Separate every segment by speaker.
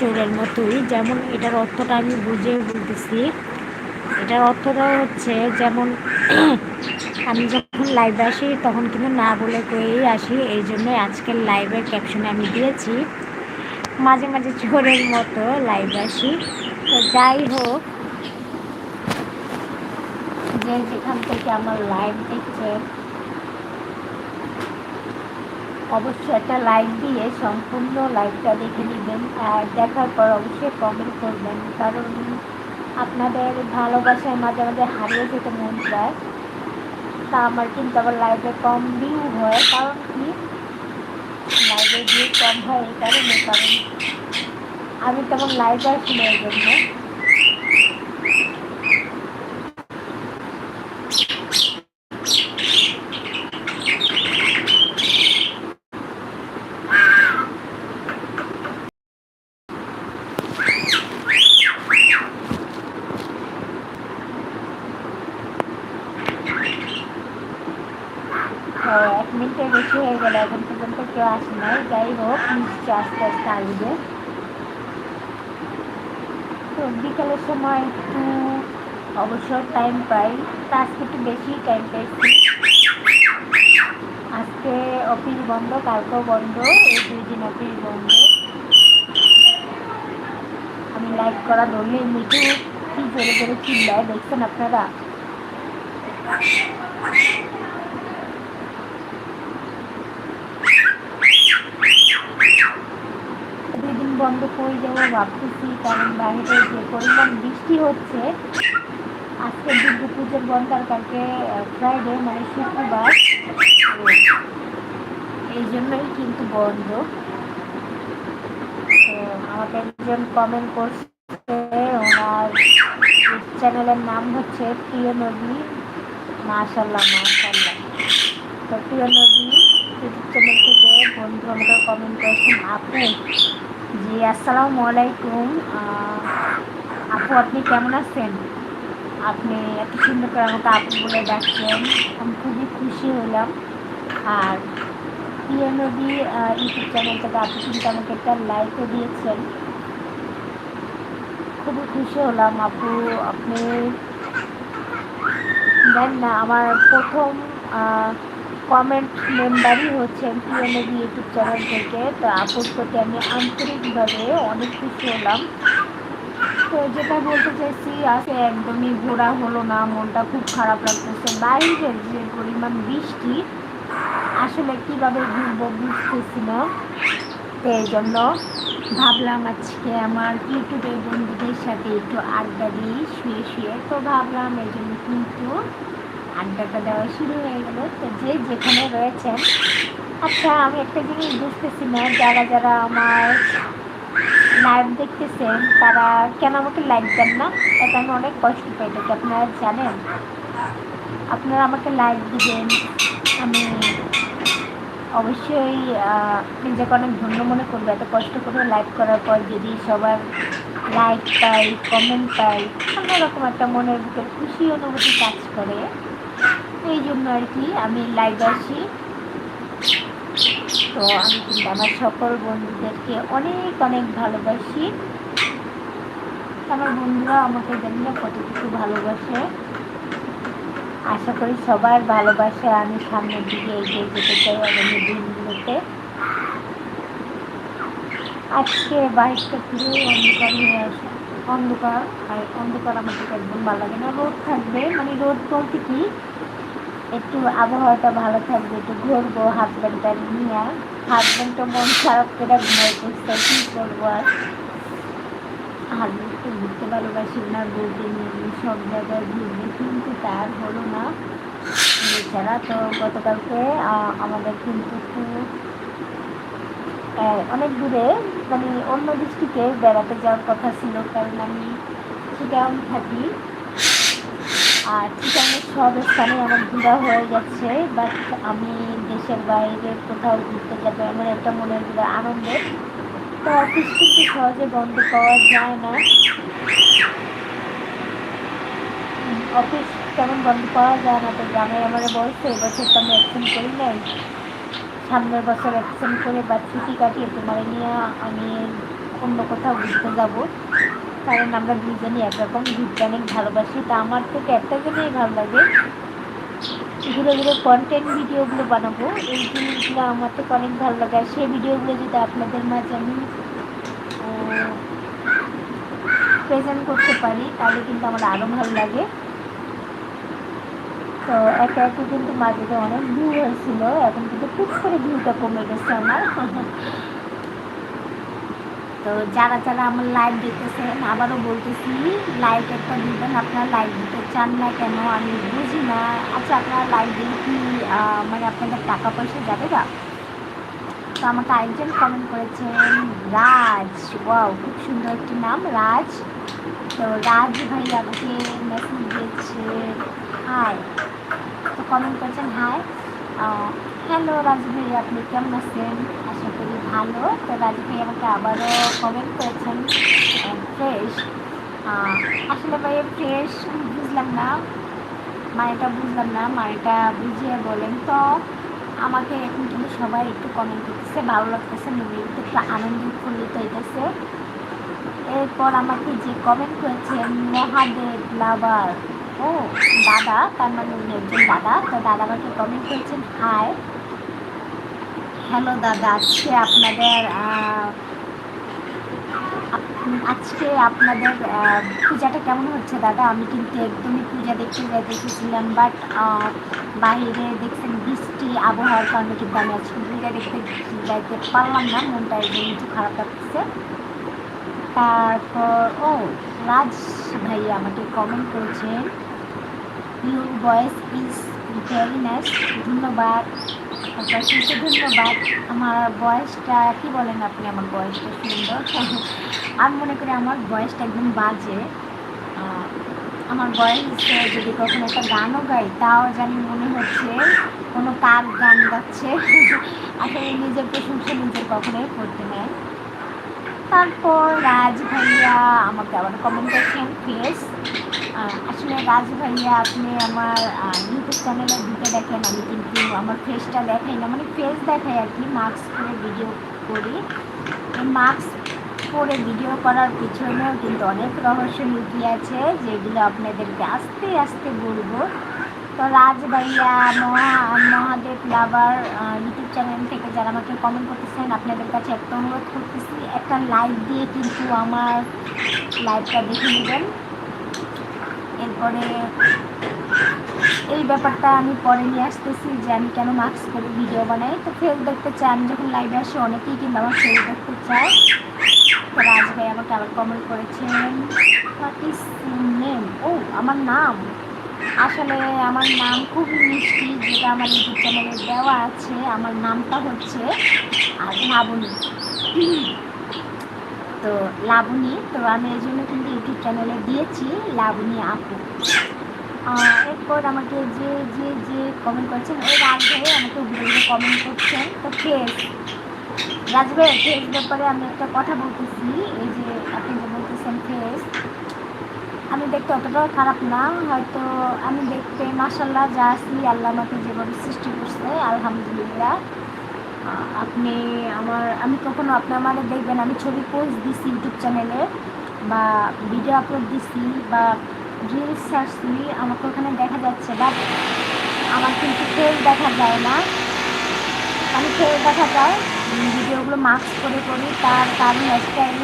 Speaker 1: চোরের মতোই, যেমন এটার অর্থটা আমি বুঝে বলতেছি। এটার অর্থটা হচ্ছে যেমন আমি যখন লাইভে আসি, তখন কিন্তু না বলে কয়েই আসি। এই জন্য আজকের লাইভের ক্যাপশনে আমি দিয়েছি, মাঝে মাঝে চোরের মতো লাইভ আসি। তো যাই হোক, যে যেখান থেকে আমার লাইভ দেখছে অবশ্যই একটা লাইক দিয়ে সম্পূর্ণ লাইভটা দেখে নেবেন। আর দেখার পর অবশ্যই কমেন্ট করবেন, কারণ আপনাদের ভালোবাসায় মাঝে মাঝে হারিয়ে যেতে মন চায়। তা আমার কিন্তু আবার লাইভে কম ভিউ হয়, কারণ কি? লাইভে ভিউ কম হয় এই কারণে, কারণ আমি তেমন লাইভ আসি না এই জন্য এক মিনিটের বেশি হয়ে গেল এখন পর্যন্ত কেউ আসে নাই যাই হোক নিশ্চয় আস্তে আস্তে আসবে তো বিকালের সময় একটু অবশ্য টাইম পাই। আজকে একটু বেশি টাইম পেয়েছি আজকে অফিস বন্ধ, কালকেও বন্ধ, এই দুই দিন অফিস বন্ধ। আমি লাইক করা ধরলে মিঠু কি জোরে জোরে চিল্লায়, দেখছেন আপনারা? বন্ধ করে যাব ভাবতেছি, কারণ বাইরে যে পরিমাণ বৃষ্টি হচ্ছে আজকে দুর্গা পুজোর বন্ধ কালকে ফ্রাইডে মানে শুক্রবার। এই জন্যই কিন্তু বন্ধ। আমাকে একজন কমেন্ট করছে, ওনার চ্যানেলের নাম হচ্ছে প্রিয় নদী মাশাল্লাহ মাশাল্লাহ তো প্রিয় নদী ইউটিউব চ্যানেল থেকে বন্ধু আমাকে কমেন্ট করেছেন আপু জি, আসসালামু আলাইকুম। আপু, আপনি কেমন আছেন? আপনি এত সুন্দর করে আমাকে আপু বলে ডাকছেন আমি খুবই খুশি হলাম। আর নদী ইউটিউব চ্যানেল থেকে আপনি কিন্তু আমাকে একটা লাইকও দিয়েছেন। খুবই খুশি হলাম। আপু, আপনি দেন না, আমার প্রথম কমেন্ট মেম্বারই হচ্ছেন পিএনএবি ইউটিউব চ্যানেল থেকে। তো আপুর প্রতি আমি আন্তরিকভাবে অনেক খুশি হলাম। তো যেটা বলতে চাইছি, আজকে একদমই ঘোরা হলো না, মনটা খুব খারাপ লাগতেছে। বাইরের যে পরিমাণ বৃষ্টি, আসলে কীভাবে ঘুরবো বুঝতেছি না। তো এই জন্য ভাবলাম আজকে আমার ইউটিউবের বন্ধুদের সাথে একটু আড্ডা দিই, শুয়ে শুয়ে। তো ভাবলাম এই জন্য কিন্তু আড্ডাটা দেওয়া শুরু হয়ে গেল। তো যে যেখানে রয়েছেন আচ্ছা আমি একটা জিনিস বুঝতেছি না, যারা যারা আমার লাইভ দেখতেছেন, তারা কেন আমাকে লাইক দেন না এটা আমি অনেক কষ্ট পাই দেখি আপনারা জানেন? আপনারা আমাকে লাইক দিবেন, আমি অবশ্যই নিজেকে অনেক ধন্য মনে করব। এত কষ্ট করে লাইভ করার পর যদি সবার লাইক পাই কমেন্ট পাই, অন্যরকম একটা মনের ভিতরে খুশি অনুভূতি কাজ করে। এই জন্য আর কি আমি লাইভ আসি। তো আমি কিন্তু আমার সকল বন্ধুদেরকে অনেক অনেক ভালোবাসি। আমার বন্ধুরা আমাকে জানি কতটুকু ভালোবাসে। আশা করি সবার ভালোবাসে আমি সামনের দিকে এগিয়ে যেতে চাই আগামী দিনগুলোতে। আজকে বাইকটা পুরো অন্ধকার হয়ে আসে, অন্ধকার, আর অন্ধকার আমাকে একদম ভালো লাগে না। রোদ থাকবে মানে রোদ বলতে কি? একটু আবহাওয়াটা ভালো থাকবে, একটু ঘুরবো হাজব্যান্ডটা নিয়ে। হাজব্যান্ডটা মন খারাপ করে ঘুমাই করছে কী করব আর? হাজব্যান্ড তো ঘুরতে ভালোবাসি না, বউকে নিয়ে সব জায়গায় ঘুরবে, কিন্তু তার হলো না। এছাড়া তো গতকালকে আমাদের কিন্তু অনেক দূরে মানে অন্য ডিস্ট্রিক্টে বেড়াতে যাওয়ার কথা ছিল, কারণ আমি চিটাং থাকি। আর চিটাংয়ের সব স্থানে আমার ঘোরা হয়ে গেছে বাট আমি দেশের বাইরে কোথাও ঘুরতে যাব আমার একটা মনের ভিতরে আনন্দের তো অফিস কিন্তু সহজে বন্ধ পাওয়া যায় না। অফিস তেমন বন্ধ পাওয়া যায় না, তো গ্রামে আমার বলছে এবছর তো আমি অ্যাকশন করি নাই। সামনের বছর অ্যাকশন করে বা ছুটি কাটিয়ে তোমার নিয়ে আমি অন্য কোথাও ঘুরতে যাব। কারণ আমরা দুজনই একরকম ঘুরতে অনেক ভালোবাসি। তা আমার থেকে একটা জিনিস ভালো লাগে। ঘুরে ঘুরে কন্টেন্ট ভিডিওগুলো বানাবো। এই জিনিসগুলো আমার থেকে অনেক ভালো লাগে। আর সেই ভিডিওগুলো যদি আপনাদের মাঝে আমি প্রেজেন্ট করতে পারি, তাহলে কিন্তু আমার আরও ভালো লাগে। তো একে একে কিন্তু মাঝে অনেক ভিউ হয়েছিল। এখন কিন্তু খুব করে ভিউটা কমে গেছে আমার। তো যারা যারা আমার লাইভ দেখতেছেন আবারও বলতেছি লাইভ একটা দিবেন, আপনারা লাইভ দিতে চান না কেন, আমি বুঝি না। আচ্ছা আপনারা লাইভ দিলে কি মানে আপনাদের টাকা পয়সা যাবে না? তো আমাকে আরেকজন কমেন্ট করেছেন, রাজ ওয়াও খুব সুন্দর একটি নাম, রাজ। তো রাজ ভাই আমাকে মেসেজ দিয়েছে হাই তো কমেন্ট করেছেন হাই হ্যালো রাজু ভাই, আপনি কেমন আছেন? আশা ভালো তো রাজু ভাই আমাকে আবারও কমেন্ট করেছেন ফ্রেশ আসলে ভাই ফ্রেশ বুঝলাম না। মায়েটা বুঝলাম না মায়েটা বুঝিয়ে বলেন তো। আমাকে এখন কিন্তু সবাই একটু কমেন্ট করতেছে, ভালো লাগতেছে নিজে একটু আনন্দ উৎফুল্লিত হইতেছে। এরপর আমাকে যে কমেন্ট করেছেন, মহাদেব লাভার ও, দাদা, তার মানে উনি একজন দাদা। তো দাদা আমাকে কমেন্ট করেছেন হাই হ্যালো দাদা, আজকে আপনাদের আজকে আপনাদের পূজাটা কেমন হচ্ছে দাদা? আমি কিন্তু একদমই পূজা দেখতে যাইতে এসেছিলাম বাট বাইরে দেখছেন বৃষ্টি, আবহাওয়ার কারণে কিন্তু আমি আজকে পূজা দেখতে যাইতে পারলাম না, মনটা একদম একটু খারাপ লাগছে। তারপর, ও, রাজ ভাইয়া আমাকে কমেন্ট করেছেন your voice is very nice ধন্যবাদ। অসংখ্য ধন্যবাদ। আমার বয়সটা, কি বলেন আপনি আমার বয়সটা সুন্দর? আমি মনে করি আমার বয়সটা একদম বাজে। আমার বয়স যদি কখনো একটা গানও গাই, তাও জানি মনে হচ্ছে কোনো কার গান গাচ্ছে। আসলে নিজের প্রশংসা নিজের কখনোই করতে নেয় তারপর রাজ ভাইয়া আমাকে আবার কমেন্ট করছেন ফেস আসলে রাজ ভাইয়া আপনি আমার ইউটিউব চ্যানেলে দিতে দেখেন আমি কিন্তু আমার ফেসটা দেখাই না মানে ফেস দেখাই আর কি মাস্ক পরে ভিডিও করি। এই মাস্ক পরে ভিডিও করার পিছনেও কিন্তু অনেক রহস্য লুকিয়ে আছে যেগুলো আপনাদেরকে আস্তে আস্তে বলব। তো রাজ ভাইয়া মহা মহাদেব লাভার ইউটিউব চ্যানেল থেকে যারা আমাকে কমেন্ট করতেছেন আপনাদের কাছে একটা অনুরোধ করতেছি একটা লাইক দিয়ে কিন্তু আমার লাইভটা দেখে নেবেন। এরপরে এই ব্যাপারটা আমি পরে নিয়ে আসতেছি যে আমি কেন মাস্ক করে ভিডিও বানাই। তো ফেস দেখতে চাই আমি যখন লাইভে আসি, অনেকেই কিন্তু আমার ফেস দেখতে চায়। তো রাজ ভাই আমাকে আবার কমেন্ট করেছেন হোয়াট ইস নেম ও, আমার নাম। আসলে আমার নাম খুবই মিষ্টি, যেটা আমার ইউটিউব চ্যানেলে দেওয়া আছে। আমার নামটা হচ্ছে আর লাবণী তো লাবণী, তো আমি এই জন্য কিন্তু ইউটিউব চ্যানেলে দিয়েছি, লাবণী আপু। এরপর আমাকে যে যে যে কমেন্ট করছেন ওই রাজ ভাই আমাকে ঘুরে কমেন্ট করছেন। তো ফেস, রাজ ভাই, ফেস ব্যাপারে আমি একটা কথা বলতেছি। এই যে আপনি যে বলতেছেন ফেস, আমি দেখতে অতটাও খারাপ না। হয়তো আমি দেখতে মাসাল্লাহ যা আছি, আল্লাহ আমাকে যেভাবে সৃষ্টি করছে, আলহামদুলিল্লাহ। আপনি আমার, আমি কখনো আপনি আমার দেখবেন, আমি ছবি পোস্ট দিছি ইউটিউব চ্যানেলে বা ভিডিও আপলোড দিছি, বা রিলস ছাড়ছি, আমাকে ওখানে দেখা যাচ্ছে বাট আমার কিন্তু ফেস দেখা যায় না। আমি ফেস দেখা যায় ভিডিওগুলো মাস্ক করে করি তার কারণ একটাই,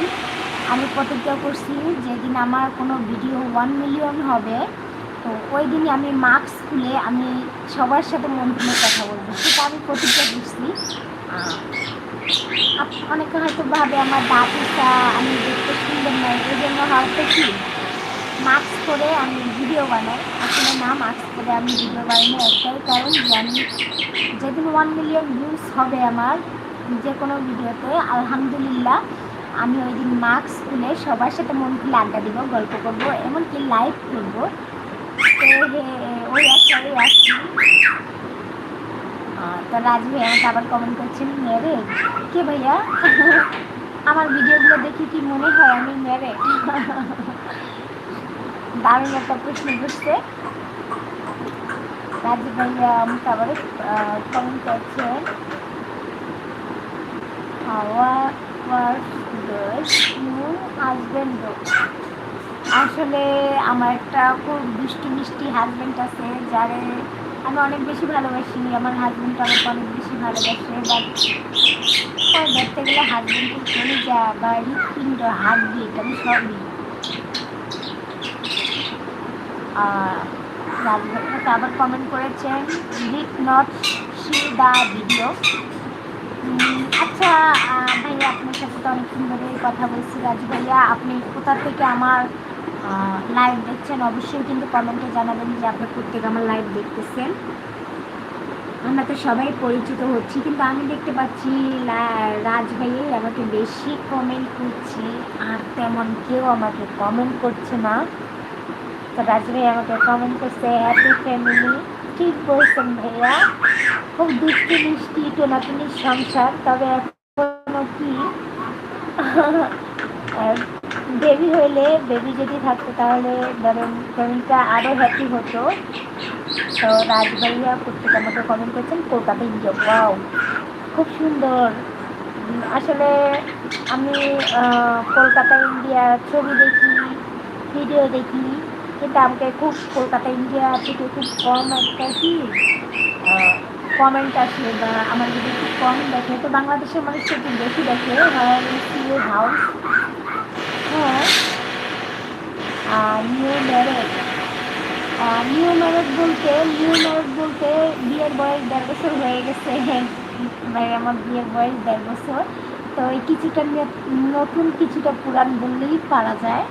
Speaker 1: আমি প্রতিজ্ঞা করছি যেদিন আমার কোনো ভিডিও ওয়ান মিলিয়ন হবে, তো ওই দিনই আমি মাস্ক খুলে আমি সবার সাথে মন কথা বলব। সেটা আমি প্রতিজ্ঞা করছি। অনেকে হয়তো ভাবে আমার দাঁত আমি দেখতে সুন্দর নয় এই জন্য হয়তো কি? মাস্ক করে আমি ভিডিও বানাই। আসলে না মাস্ক করে আমি ভিডিও বানাই একটাই কারণ যে আমি যেদিন ওয়ান মিলিয়ন ভিউজ হবে আমার যে কোনো ভিডিওতে আলহামদুলিল্লাহ, আমি ওই দিন মাস্ক খুলে সবার সাথে মন খুলে আড্ডা দিব, গল্প করব, এমনকি লাইভ করব। তো ওই আশাই আসছি তো রাজ ভাই আমাকে আবার কমেন্ট করছেন মেরে কে ভাইয়া? আমার ভিডিওগুলো দেখি কি মনে হয় আমি মেরে দারুণ একটা প্রশ্ন করছে। রাজু ভাইয়া আমাকে আবার কমেন্ট করছেন ওয়ার হাজব্যান্ড আসলে আমার একটা খুব মিষ্টি মিষ্টি হাজব্যান্ড আছে, যারে আমি অনেক বেশি ভালোবাসি, আমার হাজব্যান্ড আমাকে অনেক বেশি ভালোবাসে বাট দেখতে গেলে হাজব্যান্ডের চলে যা বা হৃৎপিণ্ড হাত দিয়ে আমি সবই রাজভাইকে আবার কমেন্ট করেছেন did not see the video আচ্ছা ভাইয়া, আপনার সাথে তো অনেকক্ষণ ধরে কথা বলছি, রাজু ভাইয়া, আপনি কোথা থেকে আমার লাইভ দেখছেন, অবশ্যই কিন্তু কমেন্টে জানাবেন যে আপনি প্রত্যেক আমার লাইভ দেখতেছেন। আমরা তো সবাই পরিচিত হচ্ছি, কিন্তু আমি দেখতে পাচ্ছি রাজ ভাইয়াই আমাকে বেশি কমেন্ট করছি, আর তেমন কেউ আমাকে কমেন্ট করছে না। তো রাজ ভাই আমাকে কমেন্ট করছে হ্যাপি ফ্যামিলি ঠিক বলছেন ভাইয়া। খুব দুষ্টি, মিষ্টি, টোনাটুনির সংসার, তবে এখনও কি? বেবি হইলে বেবি যদি থাকতো তাহলে ধরেন ফ্যামিলিটা আরও হ্যাপি হতো। তো রাজ ভাইয়া আমাকে কমেন্ট করছেন, কলকাতা ইন্ডিয়া পাও খুব সুন্দর। আসলে আমি কলকাতা ইন্ডিয়া ছবি দেখি ভিডিও দেখি, কিন্তু আমাকে খুব কলকাতা ইন্ডিয়া থেকে খুব কম একটা কি কমেন্ট আসে বা আমার যদি খুব কম দেখে, তো বাংলাদেশের মানুষ একটু বেশি দেখে। House new marriage new marriage বলতে নিউ ম্যারেজ বলতে বিয়ের বয়স দেড় বছর হয়ে গেছে। মানে আমার বিয়ের বয়স দেড় বছর। তো এই কিছুটা নতুন কিছুটা পুরান বললেই পারা যায়।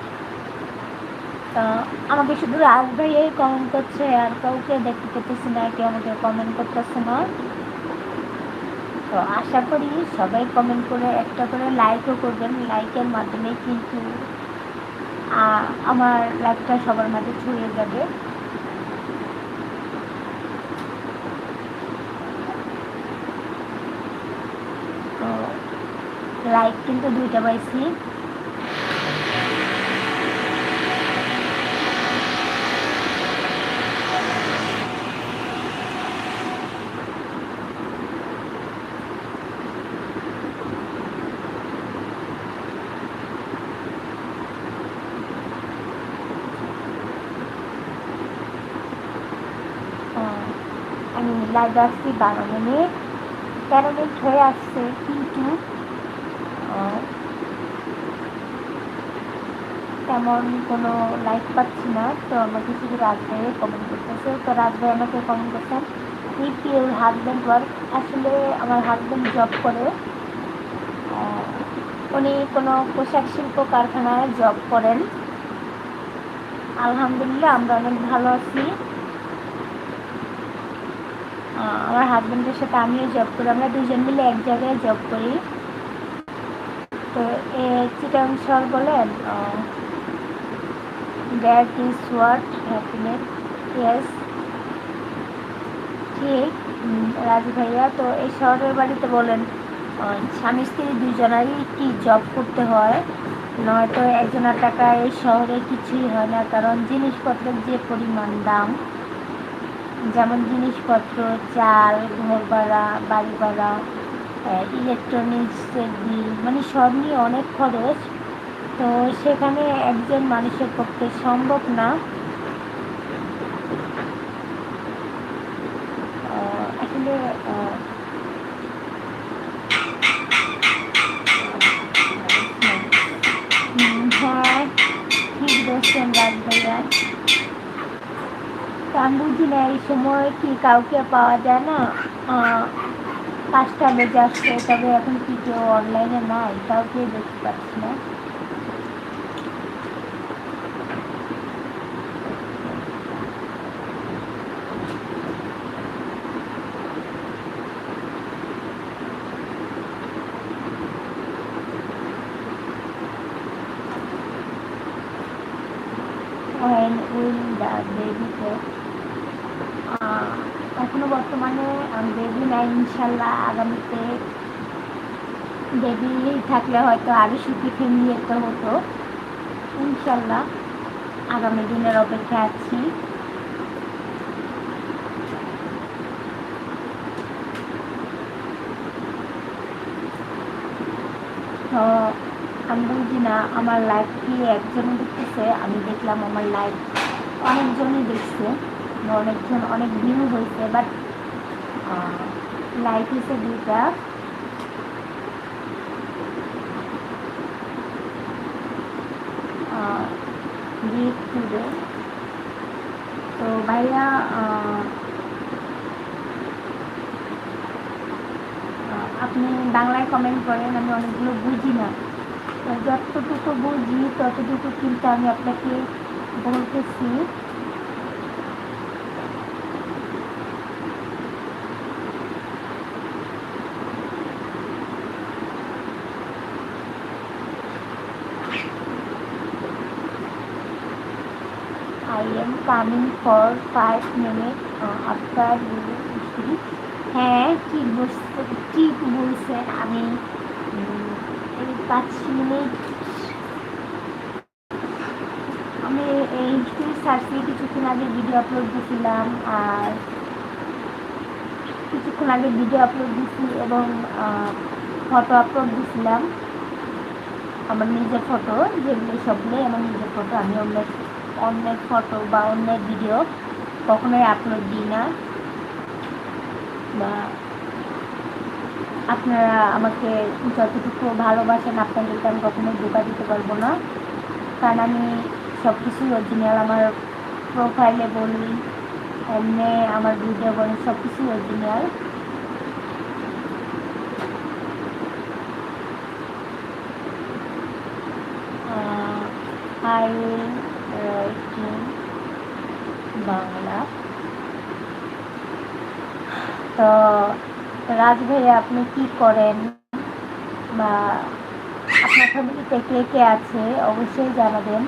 Speaker 1: তো আমাকে শুধু রাজ ভাইয়াই কমেন্ট করছে আর কাউকে দেখতে পেতেছি না, কেউ আমাকে কমেন্ট করতেছে না। তো আশা করি সবাই কমেন্ট করে একটা করে লাইকও করবেন। লাইকের মাধ্যমে কিন্তু আমার লাইকটা সবার মাঝে ছড়িয়ে যাবে। লাইক কিন্তু দুইটা পাইছি মিনিট তেরো মিনিট হয়ে আসছে। কিন্তু তেমন কোনো লাইক পাচ্ছি না। তো আমাকে শুধু রাজভাই কমেন্ট করতেছে। তো রাজভাই আমাকে কমেন্ট করছেন ইফ ইউর হাজব্যান্ড ওয়ার্ক আসলে আমার হাজব্যান্ড জব করে। উনি কোনো পোশাক শিল্প কারখানায় জব করেন। আলহামদুলিল্লাহ, আমরা অনেক ভালো আছি। আমার হাজব্যান্ডের সাথে আমিও জব করি। আমরা দুজন মিলে এক জায়গায় জব করি। তো এ চিটাং স্যার বলেন that is what happiness yes ঠিক রাজু ভাইয়া, তো এই শহরের বাড়িতে বলেন স্বামী স্ত্রী দুজনারই কি জব করতে হয়? নয়তো একজনের টাকা এই শহরে কিছুই হয় না, কারণ জিনিসপত্রের যে পরিমাণ দাম যেমন জিনিসপত্র, চাল ঘর ভাড়া বাড়ি ভাড়া ইলেকট্রনিক্সের বিল মানে সব নিয়ে অনেক খরচ। তো সেখানে একজন মানুষের পক্ষে সম্ভব না। না এই সময় কি কাউকে পাওয়া যায় না? পাঁচটা বেজে আসছে, তবে এখন কি কেউ অনলাইনে নাই? কাউকে দেখতে পাচ্ছি না। নাই ইনশাল্লাহ আগামীতে বেবি থাকলে হয়তো আরও সুখী ফ্যামিলি একটা হতো। ইনশাল্লাহ আগামী দিনের অপেক্ষা আছি। তো আমি বুঝি না, আমার লাইভ কি একজন দেখতেছে, আমি দেখলাম আমার লাইভ অনেকজনই দেখছে, অনেকজন, অনেক ভিউ হয়েছে বাট লাইভ হয়েছে দুইটা রিড টুডে তো ভাইয়া আপনি বাংলায় কমেন্ট করেন, আমি অনেকগুলো বুঝি না। যতটুকু বুঝি, ততটুকু কিন্তু আমি আপনাকে বলতেছি। Coming for five minutes uh, after. হ্যাঁ ঠিক বলছে ঠিক বলছেন আমি পাঁচ মিনিট আমি এই সার্চে কিছুক্ষণ আগে ভিডিও আপলোড দিয়েছিলাম আর কিছুক্ষণ আগে ভিডিও আপলোড দিয়েছি এবং ফটো আপলোড দিয়েছিলাম আমার নিজের ফটো যেগুলো সবগুলোই আমার নিজের ফটো আমি অনেক অন্যের ফটো বা অন্যের ভিডিও কখনোই আপলোড দিই না। বা আপনারা আমাকে যতটুকু ভালোবাসেন আপনাদেরকে আমি কখনোই ধোকা দিতে পারব না। কারণ আমি সব কিছুই অরিজিনাল আমার প্রোফাইলে বলি, এমনি আমার ভিডিও বলি সব কিছুই অরিজিনাল I writing বাংলা তো রাজ ভাইয়া আপনি কি করেন? বা আপনার ফ্যামিলিতে কে কে আছে? অবশ্যই জানাবেন।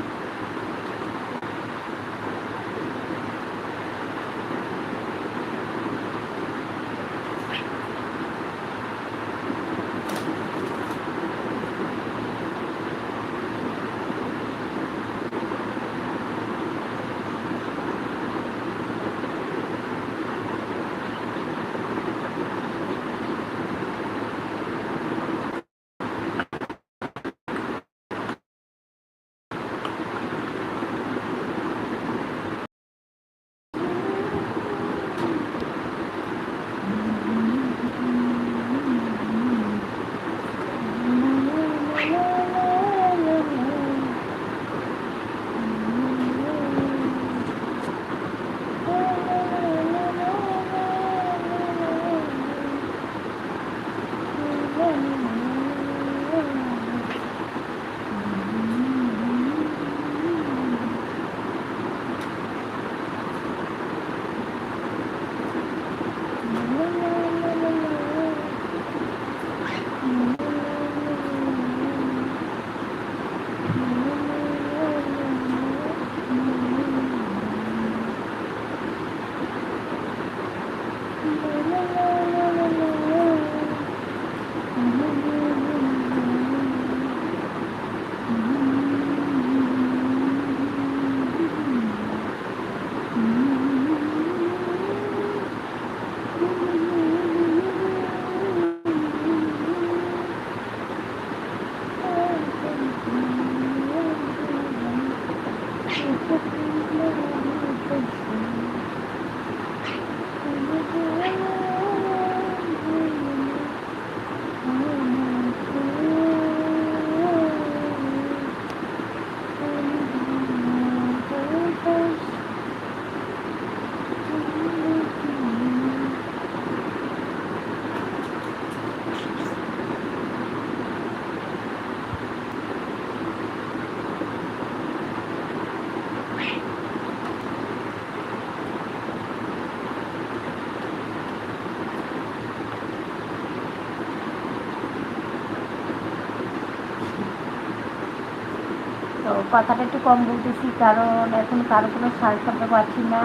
Speaker 1: কথাটা একটু কম বলতেছি, কারণ এখন কারও কোনো সার শব্দ পাচ্ছি না,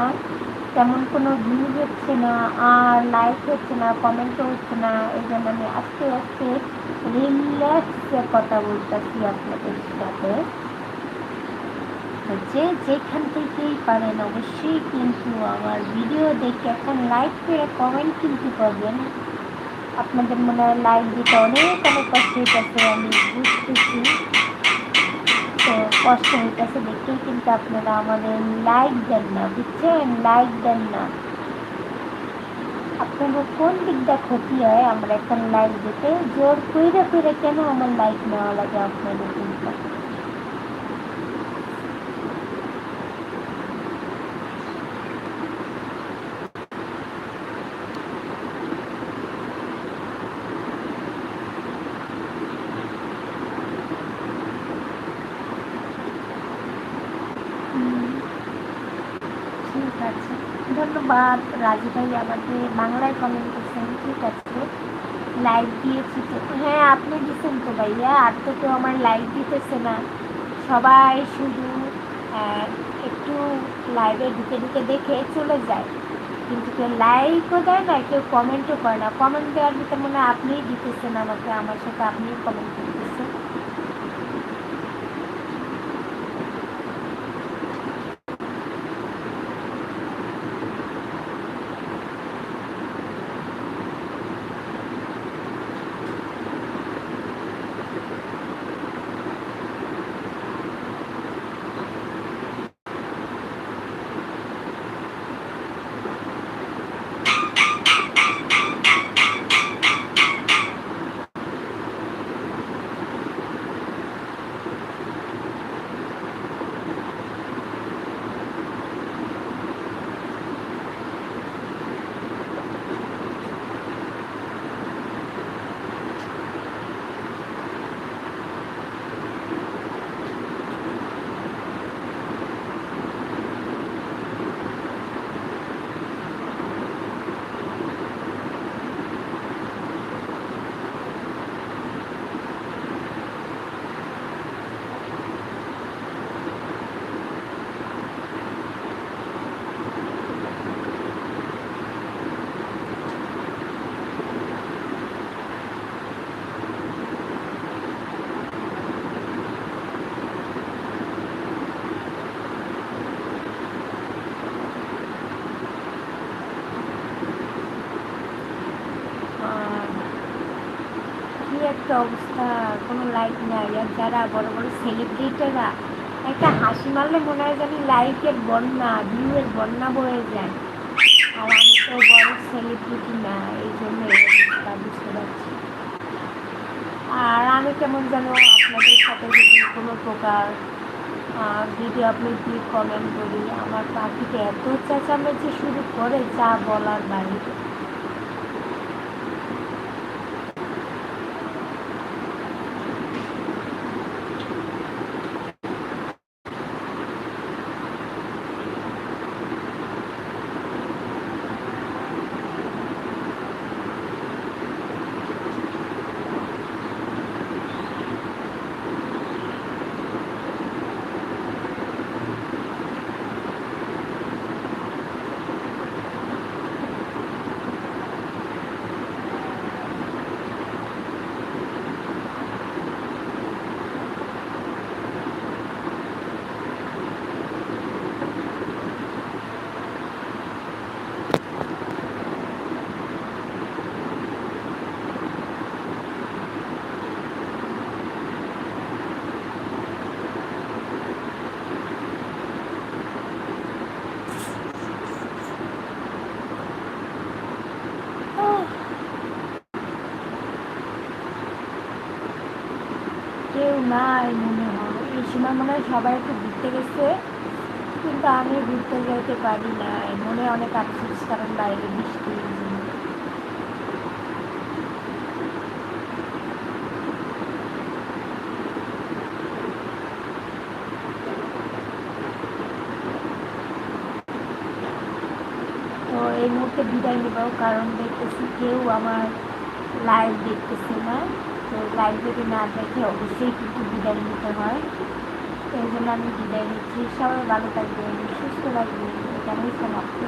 Speaker 1: তেমন কোনো ভিউ হচ্ছে না, আর লাইক হচ্ছে না কমেন্টও হচ্ছে না, এই জন্য আমি আস্তে আস্তে রিল্যাক্সে কথা বলতেছি আপনাদের সাথে। যে যেখান থেকেই পারেন অবশ্যই কিন্তু আমার ভিডিও দেখে এখন লাইক করে কমেন্ট কিন্তু করবেন। আপনাদের মনে হয় লাইক দিতে অনেক অনেক কষ্ট আমি বুঝতেছি। কষ্ট হইতেছে দেখেই কিন্তু আপনারা আমাদের লাইক দেন না, বুঝছেন? লাইক দেন না। আপনাদের কোন দিকটা ক্ষতি হয়? আমরা এখন লাইক দিতে জোর কইরে কইরে কেন আমার লাইক নেওয়া লাগে আপনাদের চিন্তা ঠিক আছে ধন্যবাদ রাজু ভাই আমাকে বাংলায় কমেন্ট করছেন, ঠিক আছে? লাইক দিয়েছি তো। হ্যাঁ আপনি দিচ্ছেন তো ভাইয়া। আর তো কেউ আমার লাইক দিতেছে না। সবাই শুধু একটু লাইভে ঢুকে ঢুকে দেখে চলে যায়। কিন্তু কেউ লাইকও দেয় না, কেউ কমেন্টও করে না। কমেন্ট দেওয়ার ভিতরে মনে হয় আপনিই দিতেছেন আমাকে, আমার সাথে আপনিই কমেন্ট করতেছেন আর একটা অবস্থা, কোনো লাইক নাই। আর যারা বড় বড় সেলিব্রিটিরা একটা হাসি মারলে মনে হয় জানি লাইকের বন্যা ভিউয়ের বন্যা বয়ে যায়। আর আমি তো বড় সেলিব্রিটি না, এই জন্য বুঝতে পারছি। আর আমি কেমন যেন আপনাদের সাথে যদি কোনো প্রকার ভিডিও আপনি কি কমেন্ট করি, আমার পাখিকে এত চেঁচামেচি শুরু করে যা বলার বাড়িতে কেউ নাই মনে হয়। এই সময় মনে হয় সবাই একটু ঘুরতে গেছে, কিন্তু আমি ঘুরতে যেতে পারি নাই। মনে অনেক আফসোস, কারণ বাইরে বৃষ্টি এই মুহূর্তে বিদায় নেব, কারণ দেখতেছি কেউ আমার লাইভ দেখতেছে না। তো লাইভ যদি না দেখে অবশ্যই কিন্তু বিদায় নিতে হয়। তো এই জন্য আমি বিদায় নিচ্ছি। সবাই ভালো থাকবেন, সুস্থ থাকবেন। এখানেই সমাপ্ত।